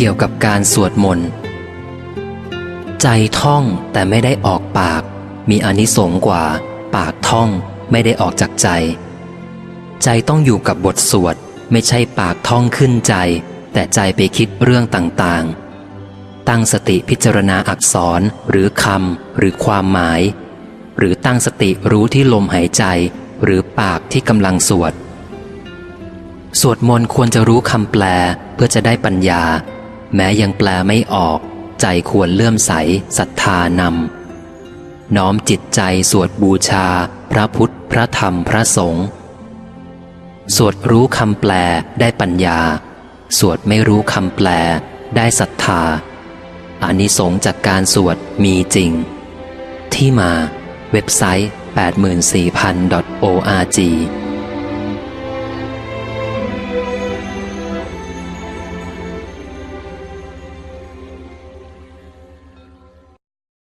เกี่ยวกับการสวดมนต์ใจท่องแต่ไม่ได้ออกปาก มีอนิสงกว่า ปากท่องไม่ได้ออกจากใจ ใจต้องอยู่กับบทสวด ไม่ใช่ปากท่องขึ้นใจ แต่ใจไปคิดเรื่องต่างๆ ตั้งสติพิจารณาอักษรหรือคำหรือความหมาย หรือตั้งสติรู้ที่ลมหายใจ หรือปากที่กำลังสวด สวดมนต์ควรจะรู้คำแปลเพื่อจะได้ปัญญา แม้ยังแปลไม่ออก ใจควรเลื่อมใสศรัทธานำน้อมจิตใจสวดบูชา พระพุทธ พระธรรมพระสงฆ์สวดรู้คำแปลได้ปัญญา สวดไม่รู้คำแปลได้ศรัทธาอานิสงส์จากการสวดมีจริง ที่มาเว็บไซต์ 84000.org